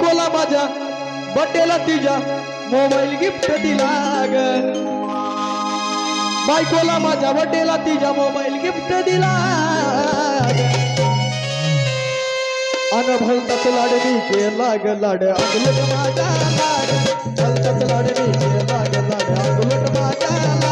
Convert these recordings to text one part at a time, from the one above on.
माझ्या बड्डेला तिच्या मोबाईल गिफ्ट दिला ग बायकोला माझ्या बड्डेला तिच्या मोबाईल गिफ्ट दिला अन भलताच लाड मी केला ग लाड अगलट माझा लाड. भलताच लाड मी केला ग लाड अगलट माझा लाड.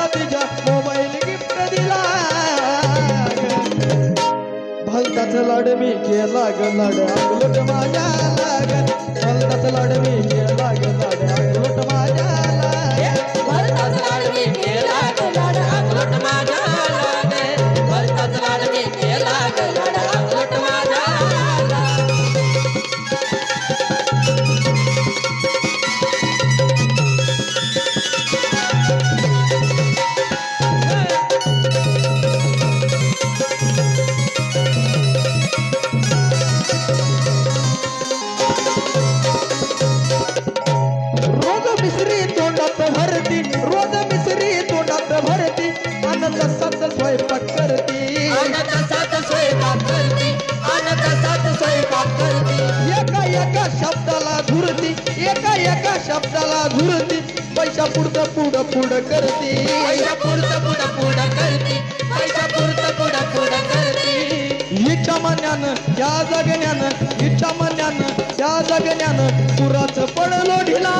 मला तिच्या मोबाईल गिफ्ट दिला. भलताच लाड मी केला ग लाड. माझ्या लाग. भलताच लाड मी केला ग लाड. मिसरी तोंडात भरती रोज मिसरी तोंडात भरती अन्न तसाच स्वयंपाक करती. आनंद साथ स्वयंपाक करती आनंद साथ स्वयंपाक करती. एका एका शब्दाला धुरती एका एका शब्दाला धुरती पैसा पुढचं पुढं पुढं करती. पैसा पुढचं पुढं पुढं करती पैसा पुढचं पुढं पुढं करती. इच्छा मन्यानं त्या जगण्यानं इच्छा मन्यानं त्या जगण्यानं पुराचं पडलो ढिला.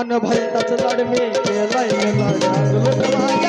अन भरताच लाडवे केलाय लागलो.